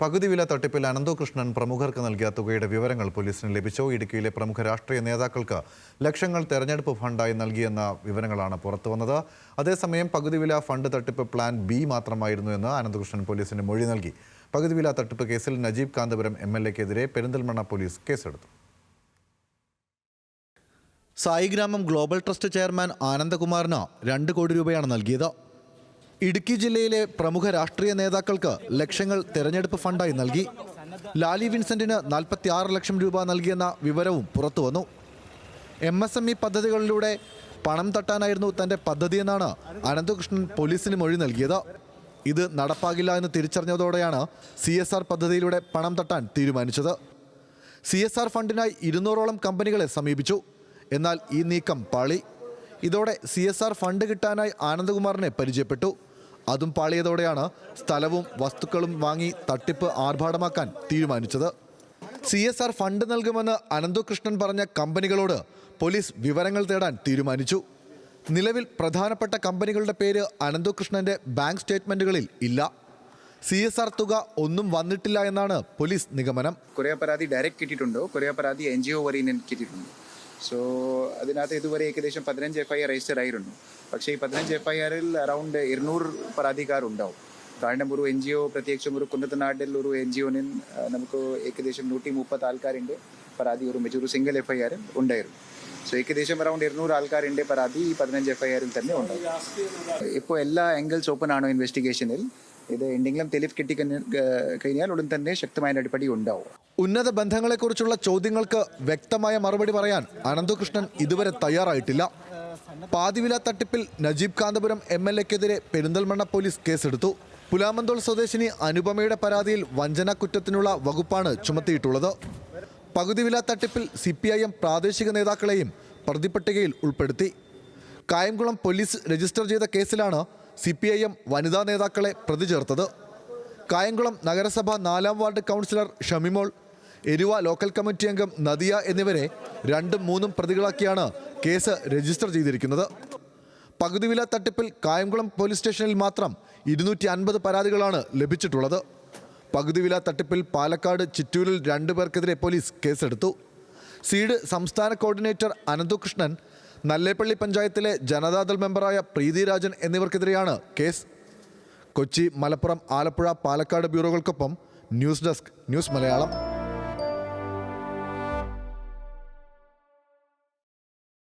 പകുതി വില തട്ടിപ്പിൽ അനന്തകൃഷ്ണൻ പ്രമുഖർക്ക് നൽകിയ തുകയുടെ വിവരങ്ങൾ പോലീസിന് ലഭിച്ചു? ഇടുക്കിയിലെ പ്രമുഖ രാഷ്ട്രീയ നേതാക്കൾക്ക് ലക്ഷങ്ങൾ തെരഞ്ഞെടുപ്പ് ഫണ്ടായി നൽകിയെന്ന വിവരങ്ങളാണ് പുറത്തുവന്നത്. അതേസമയം പകുതി വില ഫണ്ട് തട്ടിപ്പ് പ്ലാൻ ബി മാത്രമായിരുന്നു എന്ന് അനന്തകൃഷ്ണൻ പോലീസിന് മൊഴി നൽകി. പകുതി വില തട്ടിപ്പ് കേസിൽ നജീബ് കാന്തപുരം എം എൽ എക്കെതിരെ പെരിന്തൽമണ്ണ പോലീസ് കേസെടുത്തു. സായിഗ്രാമം ഗ്ലോബൽ ട്രസ്റ്റ് ചെയർമാൻ ആനന്ദകുമാറിന് രണ്ട് കോടി രൂപയാണ് നൽകിയത്. ഇടുക്കി ജില്ലയിലെ പ്രമുഖ രാഷ്ട്രീയ നേതാക്കൾക്ക് ലക്ഷങ്ങൾ തെരഞ്ഞെടുപ്പ് ഫണ്ടായി നൽകി. ലാലി വിൻസെന്റിന് നാൽപ്പത്തി ആറ് ലക്ഷം രൂപ നൽകിയെന്ന വിവരവും പുറത്തുവന്നു എം എസ് എം ഇ പദ്ധതികളിലൂടെ പണം തട്ടാനായിരുന്നു തന്റെ പദ്ധതിയെന്നാണ് അനന്തകൃഷ്ണൻ പോലീസിന് മൊഴി നൽകിയത്. ഇത് നടപ്പാകില്ല എന്ന് തിരിച്ചറിഞ്ഞതോടെയാണ് സി എസ് ആർ പദ്ധതിയിലൂടെ പണം തട്ടാൻ തീരുമാനിച്ചത്. സി എസ് ആർ ഫണ്ടിനായി ഇരുന്നൂറോളം കമ്പനികളെ സമീപിച്ചു. എന്നാൽ ഈ നീക്കം പാളി. ഇതോടെ സി എസ് ആർ ഫണ്ട് കിട്ടാനായി ആനന്ദകുമാറിനെ പരിചയപ്പെട്ടു. അതും പാളിയതോടെയാണ് സ്ഥലവും വസ്തുക്കളും വാങ്ങി തട്ടിപ്പ് ആർഭാടമാക്കാൻ തീരുമാനിച്ചത്. സി എസ് ആർ ഫണ്ട് നൽകുമെന്ന് അനന്തകൃഷ്ണൻ പറഞ്ഞ കമ്പനികളോട് പോലീസ് വിവരങ്ങൾ തേടാൻ തീരുമാനിച്ചു. നിലവിൽ പ്രധാനപ്പെട്ട കമ്പനികളുടെ പേര് അനന്തകൃഷ്ണന്റെ ബാങ്ക് സ്റ്റേറ്റ്മെന്റുകളിൽ ഇല്ല. സി എസ് ആർ തുക ഒന്നും വന്നിട്ടില്ല എന്നാണ് പോലീസ് നിഗമനം. കൊറിയ പരാതി ഡയറക്റ്റ് കിട്ടിയിട്ടുണ്ടോ? കൊറിയ പരാതി എൻ ജി ഒ വരെ കിട്ടിയിട്ടുണ്ട്. സോ അതിനകത്ത് ഇതുവരെ ഏകദേശം പതിനഞ്ച് എഫ് ഐ ആർ രജിസ്റ്റർ ആയിരുന്നു പക്ഷേ ഈ പതിനഞ്ച് എഫ് ഐ ആറിൽ അറൗണ്ട് ഇരുന്നൂറ് പരാതിക്കാരുണ്ടാവും. കാരണം ഒരു എൻ ജി ഒ പ്രത്യേകിച്ചും ഒരു കുന്നത്തനാട്ടിൽ ഒരു എൻ ജി ഒനിൽ നമുക്ക് ഏകദേശം നൂറ്റി മുപ്പത് ആൾക്കാരുണ്ട് പരാതി. ഒരു മെച്ചൂർ സിംഗിൾ എഫ് ഐ ആറിൽ ഉണ്ടായിരുന്നു. സോ ഏകദേശം അറൗണ്ട് ഇരുന്നൂറ് ആൾക്കാരുടെ പരാതി ഈ പതിനഞ്ച് എഫ് ഐ ആറിൽ തന്നെ ഉണ്ടാവും ഇപ്പോൾ എല്ലാ ആംഗിൾസ് ഓപ്പൺ ആണോ ഇൻവെസ്റ്റിഗേഷനിൽ ഇത് എന്തെങ്കിലും തെളിവ് കിട്ടി കഴിഞ്ഞാൽ ഉടൻ തന്നെ ശക്തമായ നടപടി ഉണ്ടാവും. ഉന്നത ബന്ധങ്ങളെക്കുറിച്ചുള്ള ചോദ്യങ്ങൾക്ക് വ്യക്തമായ മറുപടി പറയാൻ അനന്തകൃഷ്ണൻ ഇതുവരെ തയ്യാറായിട്ടില്ല. പാതിവില തട്ടിപ്പിൽ നജീബ് കാന്തപുരം എം എൽ എക്കെതിരെ പെരിന്തൽമണ്ണ പോലീസ് കേസെടുത്തു. പുലാമന്തോൾ സ്വദേശിനി അനുപമയുടെ പരാതിയിൽ വഞ്ചന കുറ്റത്തിനുള്ള വകുപ്പാണ് ചുമത്തിയിട്ടുള്ളത്. പകുതിവില തട്ടിപ്പിൽ സി പി ഐ എം പ്രാദേശിക നേതാക്കളെയും പ്രതിപട്ടികയിൽ ഉൾപ്പെടുത്തി. കായംകുളം പോലീസ് രജിസ്റ്റർ ചെയ്ത കേസിലാണ് സി പി ഐ എം വനിതാ നേതാക്കളെ പ്രതി ചേർത്തത്. കായംകുളം നഗരസഭ നാലാം ward councillor Shamimol Eruva local committee അംഗം നദിയ എന്നിവരെ രണ്ടും മൂന്നും പ്രതികളാക്കിയാണ് കേസ് രജിസ്റ്റർ ചെയ്തിരിക്കുന്നത്. പകുതി വില തട്ടിപ്പിൽ കായംകുളം പോലീസ് സ്റ്റേഷനിൽ മാത്രം ഇരുന്നൂറ്റി അൻപത് പരാതികളാണ് ലഭിച്ചിട്ടുള്ളത്. പകുതി വില തട്ടിപ്പിൽ പാലക്കാട് ചിറ്റൂരിൽ രണ്ടു പേർക്കെതിരെ പോലീസ് കേസെടുത്തു. സീഡ് സംസ്ഥാന കോർഡിനേറ്റർ അനന്തുകൃഷ്ണൻ നല്ലേപ്പള്ളി പഞ്ചായത്തിലെ ജനതാദൾ മെമ്പറായ പ്രീതിരാജൻ എന്നിവർക്കെതിരെയാണ് കേസ്. കൊച്ചി മലപ്പുറം ആലപ്പുഴ പാലക്കാട് ബ്യൂറോകൾക്കൊപ്പം ന്യൂസ് ഡെസ്ക് ന്യൂസ് മലയാളം.